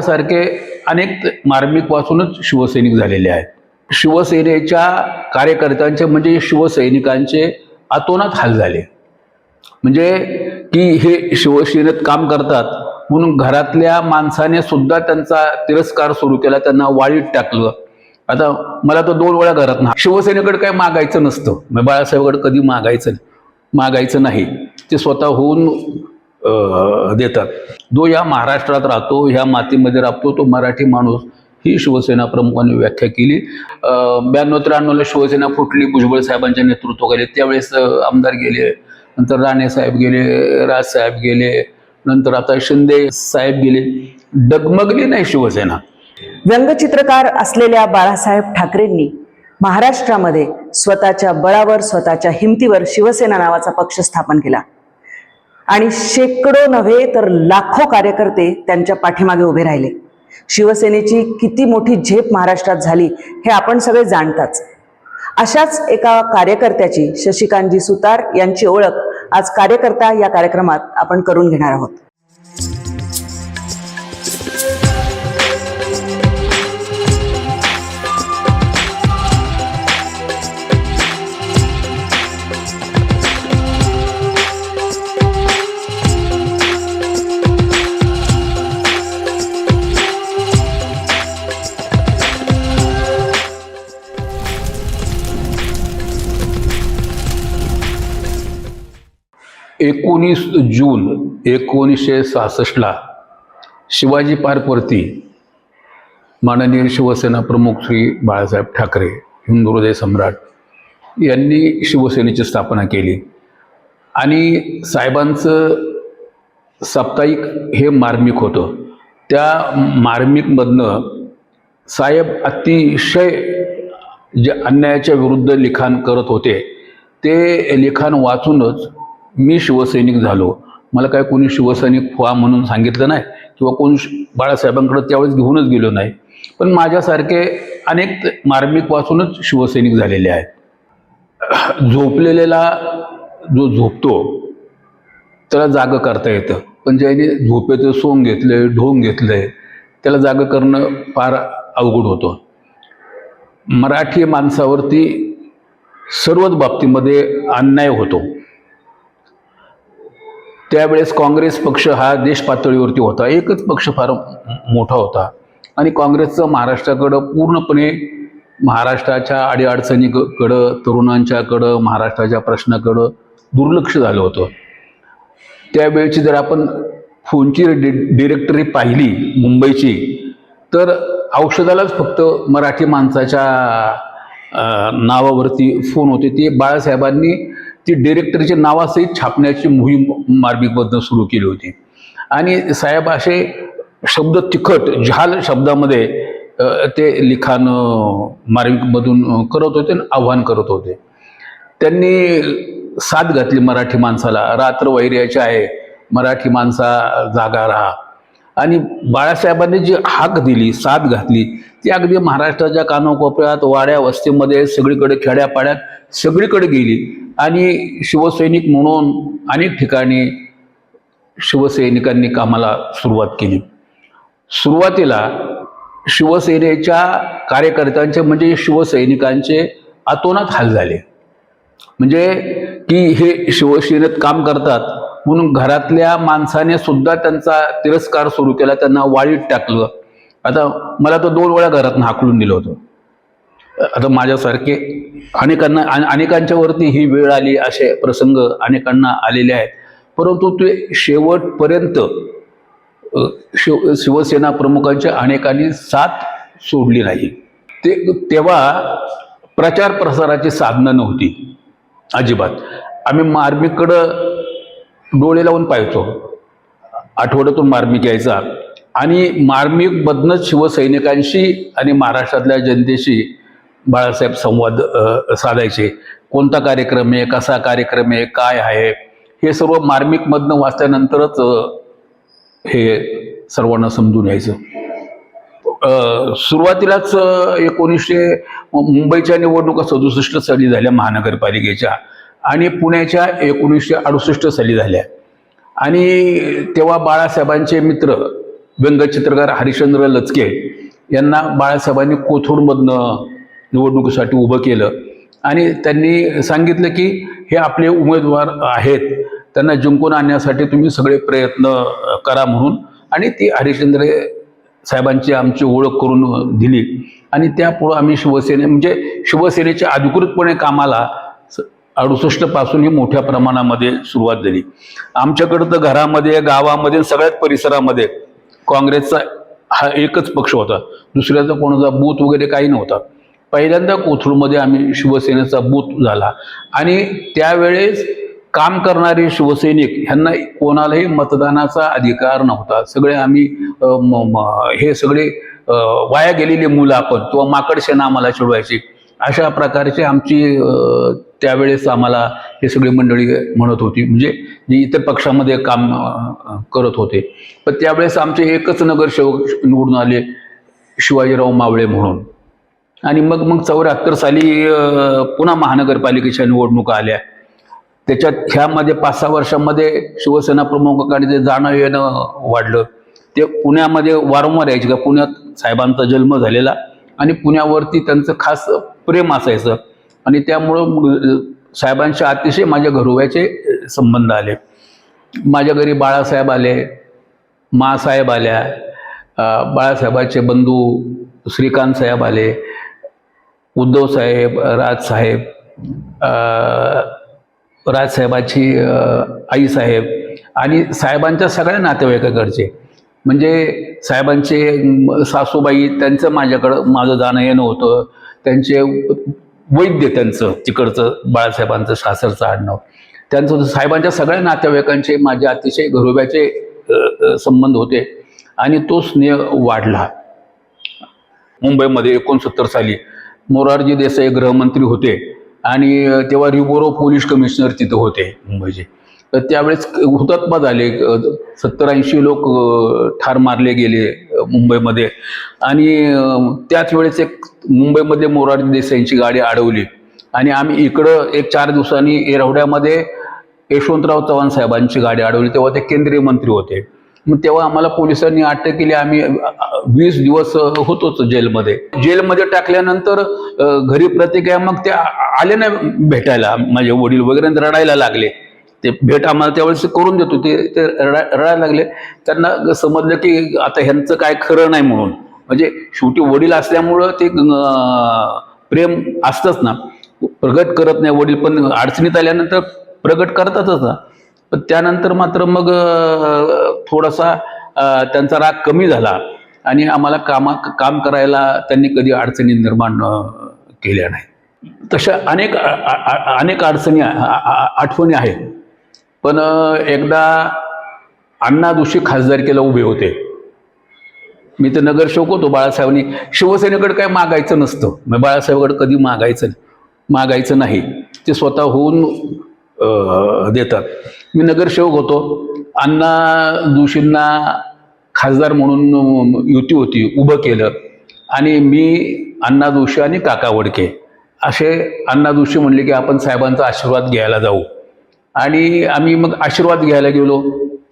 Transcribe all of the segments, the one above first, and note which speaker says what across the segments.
Speaker 1: सारखे अनेक मार्मिक वाचूनच शिवसैनिक झालेले आहेत. शिवसेनेच्या कार्यकर्त्यांचे म्हणजे शिवसैनिकांचे अतोनात हाल झाले. म्हणजे की हे शिवसेनेत काम करतात म्हणून घरातल्या माणसाने सुद्धा त्यांचा तिरस्कार सुरू केला त्यांना वाळीत टाकलं. आता मला तर दोन वेळा घरात ना शिवसेनेकडे काय मागायचं नसतं. म्हणजे मग बाळासाहेबकडे कधी मागायचं मागायचं नाही. ते स्वतःहून होऊन देतात. जो या महाराष्ट्रात राहतो ह्या मातीमध्ये राबतो तो मराठी माणूस ही शिवसेना प्रमुखांनी व्याख्या केली. ब्याण्णव त्र्याण्णवला शिवसेना फुटली भुजबळ साहेबांच्या नेतृत्वाखाली त्यावेळेस आमदार गेले नंतर राणे साहेब गेले राजसाहेब गेले नंतर आता शिंदे साहेब गेले. डगमगली नाही शिवसेना.
Speaker 2: व्यंगचित्रकार असलेल्या बाळासाहेब ठाकरेंनी महाराष्ट्रामध्ये स्वतःच्या बळावर स्वतःच्या हिमतीवर शिवसेना नावाचा पक्ष स्थापन केला. आणि शेकडो नव्हे तर लाखो कार्यकर्ते त्यांच्या पाठीमागे उभे राहिले. शिवसेनेची किती मोठी झेप महाराष्ट्रात झाली हे आपण सगळे जाणताच. अशाच एका कार्यकर्त्याची शशिकांतजी सुतार यांची ओळख आज कार्यकर्ता या कार्यक्रमात आपण करून घेणार आहोत.
Speaker 1: एकोणीस जून एकोणीसशे सहासष्टला शिवाजी पार्कवरती माननीय शिवसेना प्रमुख श्री बाळासाहेब ठाकरे हिंदू हृदय सम्राट यांनी शिवसेनेची स्थापना केली. आणि साहेबांचं साप्ताहिक हे मार्मिक होतं. त्या मार्मिकमधनं साहेब अतिशय जे अन्यायाच्या विरुद्ध लिखाण करत होते ते लिखाण वाचूनच मी शिवसैनिक झालो. मला काय कोणी शिवसैनिक व्हा म्हणून सांगितलं नाही किंवा कोण श- बाळासाहेबांकडे त्यावेळेस घेऊनच गेलो नाही. पण माझ्यासारखे अनेक मार्मिक वाचूनच शिवसैनिक झालेले आहेत. झोपलेला जो झोपतो त्याला जागं करता येतं. पण ज्याने झोपेचं सोंग घेतलंय ढोंग घेतलंय त्याला जागं करणं फार अवघड होतं. मराठी माणसावरती सर्वच बाबतीमध्ये अन्याय होतो. त्यावेळेस काँग्रेस पक्ष हा देश पातळीवरती होता. एकच पक्ष फार मोठा होता. आणि काँग्रेसचं महाराष्ट्राकडं पूर्णपणे महाराष्ट्राच्या अडीअडचणीकडं तरुणांच्याकडं महाराष्ट्राच्या प्रश्नाकडं दुर्लक्ष झालं होतं. त्यावेळची जर आपण फोनची डि डिरेक्टरी पाहिली मुंबईची तर औषधालाच फक्त मराठी माणसाच्या नावावरती फोन होते. ते बाळासाहेबांनी ती डिरेक्टरीच्या नावासहित छापण्याची मोहीम मार्मिकमधनं सुरू केली होती. आणि साहेब असे शब्द तिखट जहाल शब्दामध्ये ते लिखाण मार्मिकमधून करत होते आणि आव्हान करत होते. त्यांनी साथ घातली मराठी माणसाला. रात्र वैर्याची आहे. मराठी माणसा जागा राहा. आणि बाळासाहेबांनी जी हाक दिली साथ घातली ती अगदी महाराष्ट्राच्या कानाकोपऱ्यात वाड्या वस्तीमध्ये सगळीकडे खेड्यापाड्यात सगळीकडे गेली. आणि शिवसैनिक म्हणून अनेक ठिकाणी शिवसैनिकांनी कामाला सुरुवात केली. सुरुवातीला शिवसेनेच्या कार्यकर्त्यांचे म्हणजे शिवसैनिकांचे अतोनात हाल झाले. म्हणजे की हे शिवसेनेत काम करतात म्हणून घरातल्या माणसाने सुद्धा त्यांचा तिरस्कार सुरू केला त्यांना वाळीत टाकलं. आता मला तो दोन वेळा घरातून हाकलून दिलं होतं. आता माझ्यासारखे अनेकांना अने- अनेकांच्या वरती ही वेळ आली असे प्रसंग अनेकांना आलेले आहेत. परंतु ते शेवटपर्यंत शिव शिवसेना प्रमुखांच्या अनेकांनी साथ सोडली नाही. ते तेव्हा प्रचार प्रसाराची साधनं नव्हती अजिबात. आम्ही मार्मिककडं डोळे लावून पाहायचो आठवड्यातून मार्मिक यायचा. आणि मार्मिकमधनंच शिवसैनिकांशी आणि महाराष्ट्रातल्या जनतेशी बाळासाहेब संवाद साधायचे. कोणता कार्यक्रम आहे? कसा कार्यक्रम आहे? काय आहे? हे सर्व मार्मिकमधनं वाचल्यानंतरच हे सर्वांना समजून यायचं. सुरुवातीलाच एकोणीसशे मुंबईच्या निवडणुका सदुसष्ट साली झाल्या महानगरपालिकेच्या. आणि पुण्याच्या एकोणीसशे अडुसष्ट साली झाल्या. आणि तेव्हा बाळासाहेबांचे मित्र व्यंगचित्रकार हरिश्चंद्र लचके यांना बाळासाहेबांनी कोथरूडमधनं निवडणुकीसाठी उभं केलं. आणि त्यांनी सांगितलं की हे आपले उमेदवार आहेत. त्यांना जिंकून आणण्यासाठी तुम्ही सगळे प्रयत्न करा म्हणून. आणि ती हरिश्चंद्र साहेबांची आमची ओळख करून दिली. आणि त्यापुढं आम्ही शिवसेने म्हणजे शिवसेनेच्या अधिकृतपणे कामाला अडुसष्टपासून ही मोठ्या प्रमाणामध्ये सुरुवात झाली. आमच्याकडं तर घरामध्ये गावामध्ये सगळ्याच परिसरामध्ये काँग्रेसचा हा एकच पक्ष होता. दुसऱ्याचा कोणाचा बूथ वगैरे काही नव्हता. पहिल्यांदा कोथरूडमध्ये आम्ही शिवसेनेचा बूथ झाला. आणि त्यावेळेस काम करणारे शिवसैनिक ह्यांना कोणालाही मतदानाचा अधिकार नव्हता. सगळे आम्ही म- म- हे सगळे वाया गेलेली मुलं आपण किंवा माकडसेना आम्हाला चिडवायची अशा प्रकारची आमची त्यावेळेस आम्हाला हे सगळी मंडळी म्हणत होती. म्हणजे जी इतर पक्षामध्ये काम करत होते. पण त्यावेळेस आमचे एकच नगरसेवक निवडून आले शिवाजीराव मावळे म्हणून. आणि मग मग चौऱ्याहत्तर साली पुन्हा महानगरपालिकेच्या निवडणुका आल्या. त्याच्यात ह्यामध्ये पाच सहा वर्षामध्ये शिवसेना प्रमुखाकडे जे जाणं येणं वाढलं. ते पुण्यामध्ये वारंवार यायचे का? पुण्यात साहेबांचा जन्म झालेला आणि पुण्यावरती त्यांचं खास प्रेम असायचं. आणि त्यामुळं साहेबांच्या अतिशय माझ्या घरोब्याचे संबंध आले. माझ्या घरी बाळासाहेब आले मासाहेब आल्या बाळासाहेबाचे बंधू श्रीकांत साहेब आले उद्धव साहेब राजसाहेब राजसाहेबाची आईसाहेब आणि साहेबांच्या सगळ्या नातेवाईकाकडचे. म्हणजे साहेबांचे सासूबाई त्यांचं माझ्याकडं माझं जाणं येणं होतं. त्यांचे वैद्य त्यांचं तिकडचं बाळासाहेबांचं सासरचं आडनाव. त्यांचं साहेबांच्या सगळ्या नातेवाईकांचे माझे अतिशय घरोब्याचे संबंध होते. आणि तो स्नेह वाढला. मुंबईमध्ये एकोणसत्तर साली मोरारजी देसाई गृहमंत्री होते. आणि तेव्हा रिबोरो पोलीस कमिशनर तिथं होते मुंबईचे. तर त्यावेळेस हुतात्मा झाले. सत्तर ऐंशी लोक ठार मारले गेले मुंबईमध्ये. आणि त्याच वेळेस एक मुंबईमध्ये मोरारजी देसाईंची गाडी अडवली. आणि आम्ही इकडं एक चार दिवसांनी एरवड्यामध्ये यशवंतराव चव्हाण साहेबांची गाडी अडवली. तेव्हा ते केंद्रीय मंत्री होते. मग तेव्हा आम्हाला पोलिसांनी अटक केली. आम्ही वीस दिवस होतोच जेलमध्ये. जेलमध्ये टाकल्यानंतर घरी प्रतिक्रिया मग ते आले नाही भेटायला. माझे वडील वगैरे रडायला लागले. ते भेट आम्हाला त्यावेळेस करून देतो. ते ते रडा रडायला लागले. त्यांना समजलं की आता ह्यांचं काय खरं नाही म्हणून. म्हणजे शेवटी वडील असल्यामुळं ते प्रेम असतंच ना. प्रगट करत नाही वडील पण अडचणीत आल्यानंतर प्रगट करतातच ना. पण त्यानंतर मात्र मग थोडासा त्यांचा राग कमी झाला. आणि आम्हाला कामा काम करायला त्यांनी कधी अडचणी निर्माण केल्या नाही तशा अनेक अनेक अडचणी आठवणी आहेत. पण एकदा अण्णा दोषी खासदारकीला उभे होते. मी तर नगरसेवक होतो बाळासाहेबांनी. शिवसेनेकडे काय मागायचं नसतं. मग बाळासाहेबाकडे कधी मागायचं मागायचं नाही. ते स्वतः होऊन देतात. मी नगरसेवक होतो. अण्णा दोषींना खासदार म्हणून युती होती उभं केलं. आणि मी अण्णा दोषी आणि काका वडके असे अण्णा दोषी म्हणले की आपण साहेबांचा आशीर्वाद घ्यायला जाऊ. आणि आम्ही मग आशीर्वाद घ्यायला गेलो.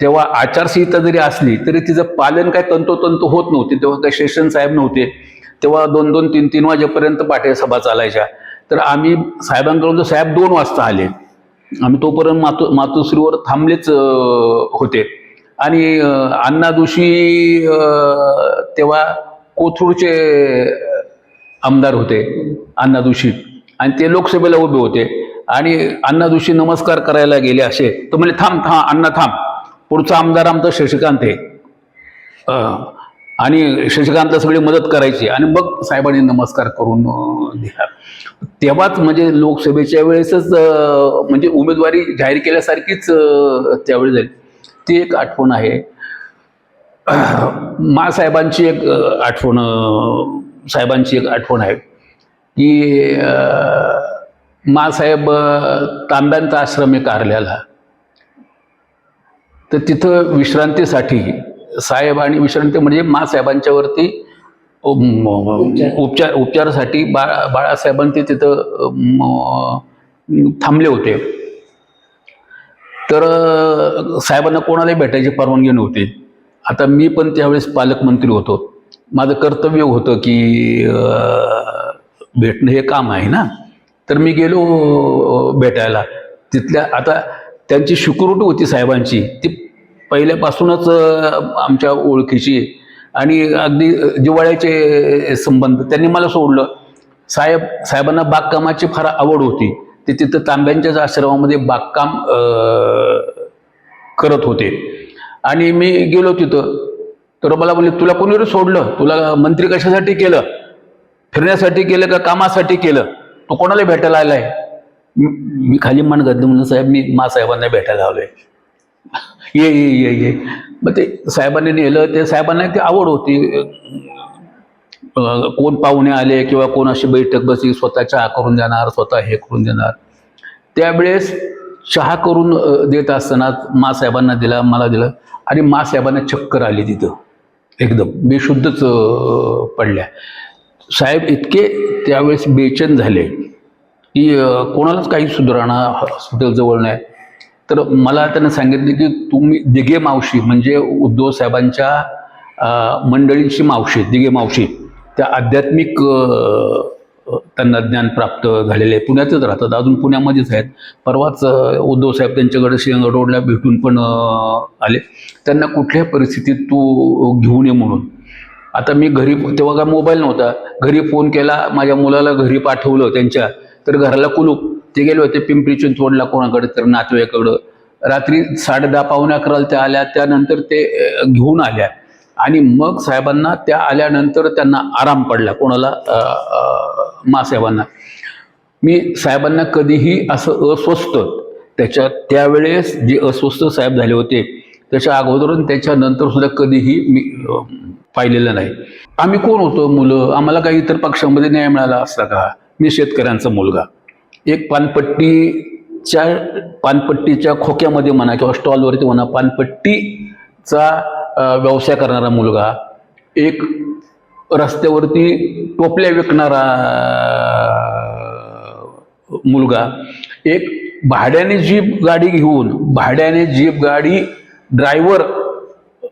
Speaker 1: तेव्हा आचारसंहिता जरी असली तरी तिचं पालन काय तंतोतंत होत नव्हते. तेव्हा काही शेषन साहेब नव्हते. तेव्हा दोन दोन तीन तीन वाजेपर्यंत पाठे सभा चालायच्या. तर आम्ही साहेबांकडून साहेब दोन वाजता आले आम्ही तोपर्यंत मातु मातोश्रीवर थांबलेच होते. आणि अण्णा जोशी तेव्हा कोथरूडचे आमदार होते अण्णा जोशी. आणि ते लोकसभेला उभे होते. आणि अण्णा जोशी नमस्कार करायला गेले असे तर म्हणजे थांब थांब अण्णा थांब. पुढचा आमदार आमचा शशिकांत आहे. आणि शशिकांतला सगळी मदत करायची. आणि मग साहेबांनी नमस्कार करून दिला. तेव्हाच म्हणजे लोकसभेच्या वेळेसच म्हणजे उमेदवारी जाहीर केल्यासारखीच त्यावेळी झाली. ती एक आठवण आहे. मासाहेबांची एक आठवण साहेबांची एक आठवण आहे की मासाहेब तांब्यांचा आश्रम आहे कारल्याला तर तिथं विश्रांतीसाठी साहेब आणि विश्रांती म्हणजे मासाहेबांच्यावरती उपचार. उपचारासाठी बाळा बाळासाहेबांनी तिथं थांबले होते. तर साहेबांना कोणालाही भेटायची परवानगी नव्हती. आता मी पण त्यावेळेस पालकमंत्री होतो. माझं कर्तव्य होतं की भेटणं हे काम आहे ना? तर मी गेलो भेटायला. तिथल्या आता त्यांची शुक्रुटी होती साहेबांची. ती पहिल्यापासूनच आमच्या ओळखीची. आणि अगदी जिवाळ्याचे संबंध त्यांनी मला सोडलं. साहेब साहेबांना बागकामाची फार आवड होती. ते तिथं तांब्यांच्याच आश्रमामध्ये बागकाम करत होते. आणि मी गेलो तिथं. तर मला बोलले तुला कोणी सोडलं? तुला मंत्री कशासाठी केलं? फिरण्यासाठी केलं का कामासाठी केलं? तो कोणाला भेटायला आलाय? मी मी खाली मन घातलं म्हणून साहेब मी मा साहेबांना भेटायला आलोय. ये ये ये ये. मग ते साहेबांनी नेलं ते साहेबांना ती आवड होती. कोण पाहुणे आले किंवा कोण अशी बैठक बसली स्वतः चहा करून देणार स्वतः हे करून देणार. त्यावेळेस चहा करून देत असताना मासाहेबांना दिला मला दिलं. आणि मासाहेबांना चक्कर आली तिथं. एकदम बेशुद्धच पडल्या. साहेब इतके त्यावेळेस बेचैन झाले की कोणालाच काही सुधारणा हॉस्पिटल जवळ नाही. तर मला त्यानं सांगितले की तुम्ही दिघे मावशी म्हणजे उद्धव साहेबांच्या मंडळींची मावशी दिघे मावशी त्या आध्यात्मिक त्यांना ज्ञान प्राप्त झालेले आहे पुण्यातच राहतात अजून पुण्यामध्येच आहेत. परवाच उद्धवसाहेब उद्धव साहेब त्यांच्याकडे सिंह रोडला भेटून पण आले. त्यांना कुठल्याही परिस्थितीत तू घेऊन ये म्हणून? आता मी घरी तेव्हा काय मोबाईल नव्हता. घरी फोन केला माझ्या मुलाला घरी पाठवलं त्यांच्या. तर घराला कुलूप. ते गेले होते पिंपरी चिंचवडला कोणाकडे तर नातेवाईकडं रात्री साडे दहा पावणे अकराला त्या आल्या. त्यानंतर ते घेऊन आल्या. आणि मग साहेबांना त्या आल्यानंतर त्यांना आराम पडला. कोणाला मासाहेबांना मी साहेबांना. कधीही असं अस्वस्थ त्याच्या त्यावेळेस जे अस्वस्थ साहेब झाले होते त्याच्या अगोदरून त्याच्यानंतर सुद्धा कधीही मी पाहिलेलं नाही. आम्ही कोण होतो? मुलं. आम्हाला काही इतर पक्षामध्ये न्याय मिळाला असता का? मी शेतकऱ्यांचा मुलगा. एक पानपट्टीच्या पानपट्टीच्या खोक्यामध्ये म्हणा किंवा स्टॉलवरती म्हणा पानपट्टीचा व्यवसाय करणारा मुलगा एक रस्त्यावरती टोपल्या विकणारा मुलगा एक भाड्याने जीप गाडी घेऊन भाड्याने जीप गाडी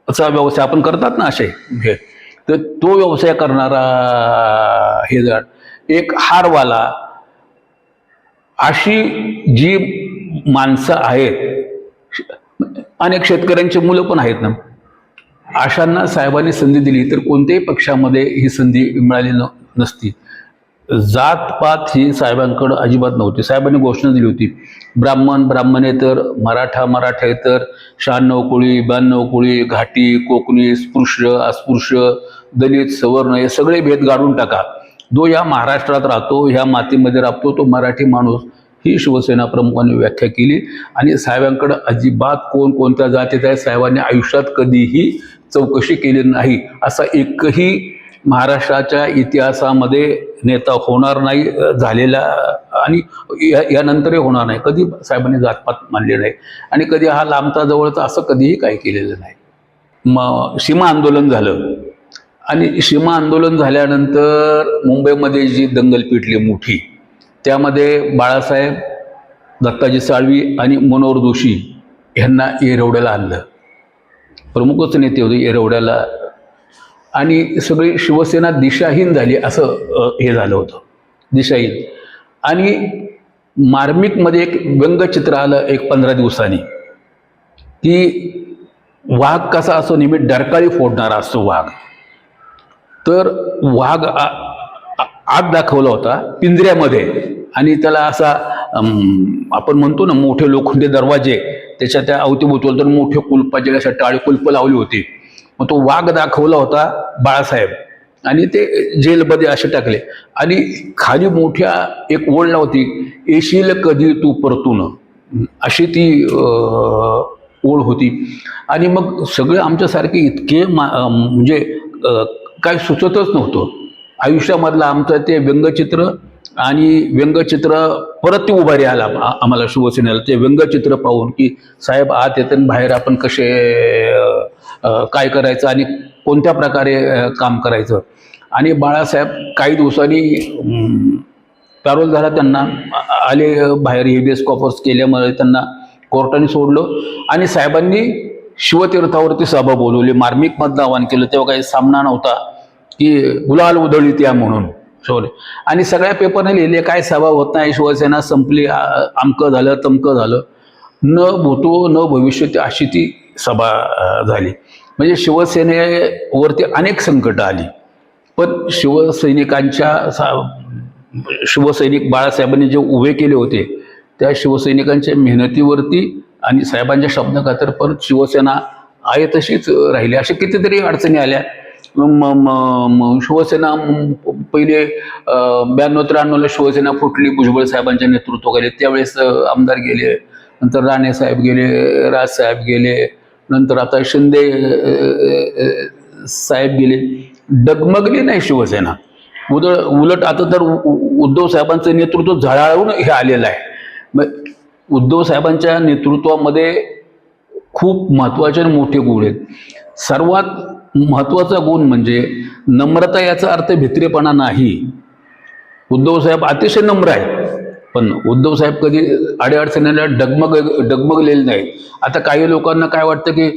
Speaker 1: ड्रायव्हरचा व्यवसाय आपण करतात ना असे? तर तो व्यवसाय करणारा हे जण एक हारवाला अशी जी माणसं आहेत अनेक शेतकऱ्यांची मुलं पण आहेत ना. अशांना साहेबांनी संधी दिली तर कोणत्याही पक्षामध्ये ही संधी मिळाली न नसती. जातपात ही साहेबांकडं अजिबात नव्हती. साहेबांनी घोषणा दिली होती ब्राह्मण ब्राह्मणेतर मराठा मराठेतर शहाण्णव कोळी ब्याण्णव कोळी घाटी कोकणी स्पृश्य अस्पृश्य दलित सवर्ण हे सगळे भेद गाडून टाका. जो या महाराष्ट्रात राहतो ह्या मातीमध्ये राबतो तो मराठी माणूस ही शिवसेना प्रमुखांनी व्याख्या केली आणि साहेबांकडं अजिबात कोण कोणत्या जातीत आहे साहेबांनी आयुष्यात कधीही चौकशी केली नाही असा एकही महाराष्ट्राच्या इतिहासामध्ये नेता होणार नाही झालेला आणि या यानंतरही होणार नाही. कधी साहेबांनी जातपात मानले नाही आणि कधी हा लांबता जवळचा असं कधीही काही केलेलं नाही. मग सीमा आंदोलन झालं आणि सीमा आंदोलन झाल्यानंतर मुंबईमध्ये जी दंगल पेटली मोठी त्यामध्ये बाळासाहेब दत्ताजी साळवी आणि मनोहर जोशी यांना येरवड्याला आणलं. प्रमुखच नेते होते येरवड्याला आणि सगळी शिवसेना दिशाहीन झाली असं हे झालं होतं. दिशाहीन. आणि मार्मिकमध्ये एक व्यंगचित्र आलं एक पंधरा दिवसांनी. की वाघ कसा असो नेहमी डरकाळी फोडणारा असतो वाघ. तर वाघ आ- आ- आत दाखवला होता पिंजऱ्यामध्ये. आणि त्याला असा आपण म्हणतो ना मोठे लोखंडी दरवाजे त्याच्या त्या अवतीभोवती तर मोठे कुलपाचे अशा टाळी कुलप लावली होती. मग तो वाघ दाखवला होता बाळासाहेब. आणि ते जेलमध्ये असे टाकले. आणि खाली मोठ्या एक ओळ होती येशील कधी तू परतून? अशी ती ओळ होती. आणि मग सगळे आमच्यासारखे इतके मा म्हणजे काय सुचतच नव्हतं. आयुष्यामधलं आमचं ते व्यंगचित्र आणि व्यंगचित्र परत ते उभारी आला आम्हाला शिवसेनेला. ते व्यंगचित्र पाहून की साहेब आत येतात आणि बाहेर आपण कसे काय करायचं आणि कोणत्या प्रकारे काम करायचं. आणि बाळासाहेब काही दिवसांनी पॅरोल झाला त्यांना आले बाहेर हेबियस कॉपर्स केल्यामुळे त्यांना कोर्टाने सोडलं आणि साहेबांनी शिवतीर्थावरती सभा बोलवली. मार्मिकमधलं आवाहन केलं. तेव्हा काही सामना नव्हता की गुलाल उधळीत या म्हणून. शोले आणि सगळ्या पेपरने लिहिले काय सभा होत नाही शिवसेना संपली आमकं झालं तमकं झालं. न भूतो न भविष्य अशी ती सभा झाली. म्हणजे शिवसेनेवरती अनेक संकटं आली. पण शिवसैनिकांच्या सा- शिवसैनिक बाळासाहेबांनी जे उभे केले होते त्या शिवसैनिकांच्या मेहनतीवरती आणि साहेबांच्या शब्दखातर परत शिवसेना आहे तशीच राहिली. अशा कितीतरी अडचणी आल्या. मग शिवसेना पहिले ब्याण्णव त्र्याण्णवला शिवसेना फुटली भुजबळ साहेबांच्या नेतृत्वाखाली. त्यावेळेस आमदार गेले. नंतर राणे साहेब गेले राजसाहेब गेले. नंतर आता शिंदे साहेब गेले. डगमगली नाही शिवसेना. उद उलट आता तर उ- उद्धव साहेबांचं नेतृत्व झळाळून हे आलेलं आहे. मग उद्धव साहेबांच्या नेतृत्वामध्ये खूप महत्त्वाचे आणि मोठे गुण आहेत. सर्वात महत्त्वाचा गुण म्हणजे नम्रता याचा अर्थ भित्रेपणा नाही. उद्धव साहेब अतिशय नम्र आहे पण उद्धव साहेब कधी अडीअडचणीला डगमग डगमगलेले नाही आता काही लोकांना काय वाटतं की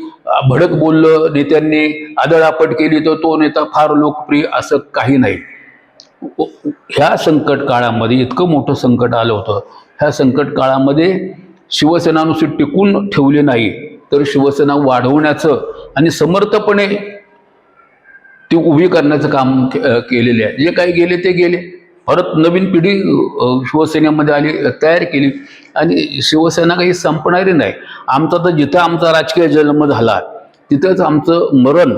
Speaker 1: भडक बोललं नेत्यांनी आदळापट केली तर तो नेता फार लोकप्रिय असं काही नाही. ह्या संकट काळामध्ये इतकं मोठं संकट आलं होतं ह्या संकट काळामध्ये शिवसेना नुसती टिकून ठेवली नाही तर शिवसेना वाढवण्याचं आणि समर्थपणे ती उभी करण्याचं काम के- केलेले आहे. जे काही गेले ते गेले. परत नवीन पिढी शिवसेनेमध्ये आली तयार केली. आणि शिवसेना काही संपणारी नाही. आमचा तर जिथं आमचा राजकीय जन्म झाला तिथंच आमचं मरण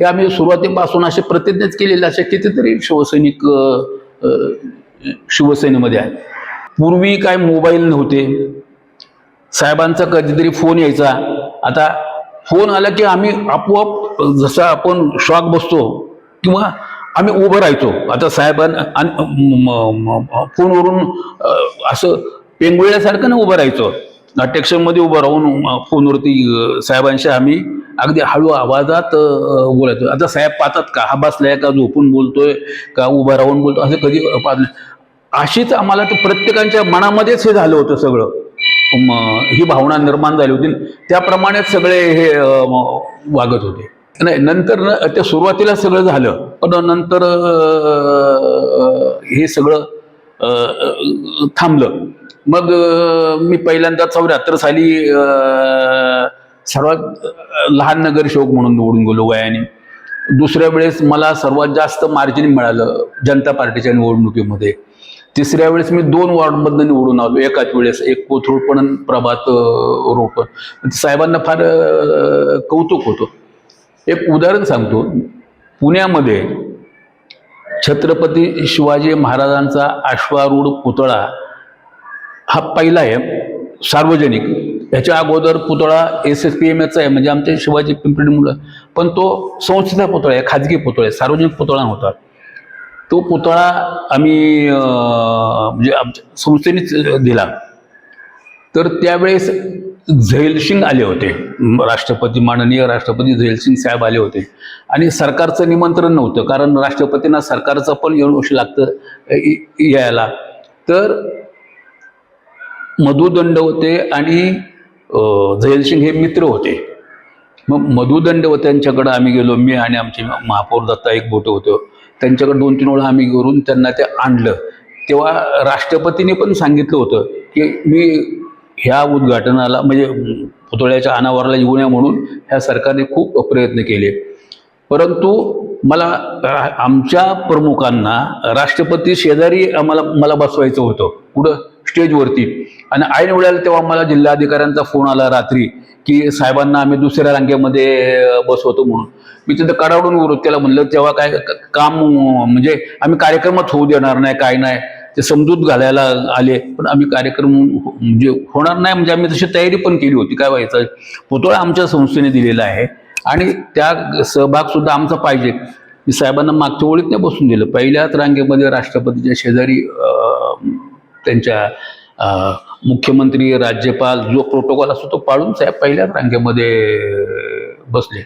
Speaker 1: हे आम्ही सुरुवातीपासून असे प्रतिज्ञाच केलेले असे कितीतरी शिवसैनिक शिवसेनेमध्ये आहे पूर्वी काय मोबाईल नव्हते. साहेबांचा कधीतरी फोन यायचा. आता फोन आला की आम्ही आपोआप जसा आपण शॉक बसतो किंवा आम्ही उभं राहायचो. आता साहेबांना आणि फोनवरून असं पेंगुळल्यासारखं ना उभं राहायचो. नाट्यक्षमध्ये उभं राहून फोनवरती साहेबांशी आम्ही अगदी हळू आवाजात बोलायचो. आता साहेब पाहतात का हा बसलाय का झोपून बोलतोय का उभं राहून बोलतो असं कधी पाहत अशीच आम्हाला तर प्रत्येकाच्या मनामध्येच हे झालं होतं सगळं. ही भावना निर्माण झाली होती. त्याप्रमाणेच सगळे हे वागत होते. नाही नंतर न त्या सुरुवातीला सगळं झालं पण नंतर हे सगळं थांबलं. मग मी पहिल्यांदा चौऱ्याहत्तर साली सर्वात लहान नगरसेवक म्हणून निवडून गेलो वयाने. दुसऱ्या वेळेस मला सर्वात जास्त मार्जिन मिळालं जनता पार्टीच्या निवडणुकीमध्ये. तिसऱ्या वेळेस मी दोन वॉर्डमधनं निवडून आलो एकाच वेळेस एक कोथरूड पण प्रभात रोप साहेबांना फार कौतुक होतं. एक उदाहरण सांगतो. पुण्यामध्ये छत्रपती शिवाजी महाराजांचा अश्वारूढ पुतळा हा पहिला आहे सार्वजनिक. ह्याच्या अगोदर पुतळा एस एस पी एम एचा आहे म्हणजे आमच्या शिवाजी पिंपरी मुलं. पण तो संस्थेचा पुतळा आहे खाजगी पुतळा आहे सार्वजनिक पुतळा नव्हता. तो पुतळा आम्ही म्हणजे आमच्या संस्थेनेच दिला. तर त्यावेळेस झैलसिंग आले होते. राष्ट्रपती माननीय राष्ट्रपती झैलसिंग साहेब आले होते. आणि सरकारचं निमंत्रण नव्हतं कारण राष्ट्रपतींना सरकारचं पण येऊन लागतं यायला. तर मधुदंड होते आणि झैलसिंग हे मित्र होते. मग मधु त्यांच्याकडं आम्ही गेलो मी आणि आमचे महापौर दत्ता एक बोटे होतो. त्यांच्याकडे दोन तीन वेळा आम्ही करून त्यांना ते आणलं. तेव्हा राष्ट्रपतीने पण सांगितलं होतं की मी ह्या उद्घाटनाला म्हणजे पुतळ्याच्या अनावराला येऊ नये म्हणून ह्या सरकारने खूप प्रयत्न केले. परंतु मला आमच्या प्रमुखांना राष्ट्रपती शेजारी आम्हाला मला बसवायचं होतं कुठं स्टेजवरती. आणि आई वेळेला तेव्हा मला जिल्हाधिकाऱ्यांचा फोन आला रात्री की साहेबांना आम्ही दुसऱ्या रांगेमध्ये बसवतो म्हणून. मी तिथं कडाडून विरोध म्हणलं तेव्हा काय काम म्हणजे आम्ही कार्यक्रमात होऊ देणार नाही काय नाही. ते समजूत घालायला आले. पण आम्ही कार्यक्रम हो- म्हणजे होणार नाही म्हणजे आम्ही तशी तयारी पण केली होती. काय व्हायचं? पुतळा आमच्या संस्थेने दिलेला आहे. आणि त्या सहभाग सुद्धा आमचा पाहिजे. मी साहेबांना मागच्या ओळीत नाही बसून दिलं. पहिल्याच रांगेमध्ये राष्ट्रपतीच्या शेजारी त्यांच्या मुख्यमंत्री राज्यपाल जो प्रोटोकॉल असतो तो पाळून साहेब पहिल्याच रांगेमध्ये बसले.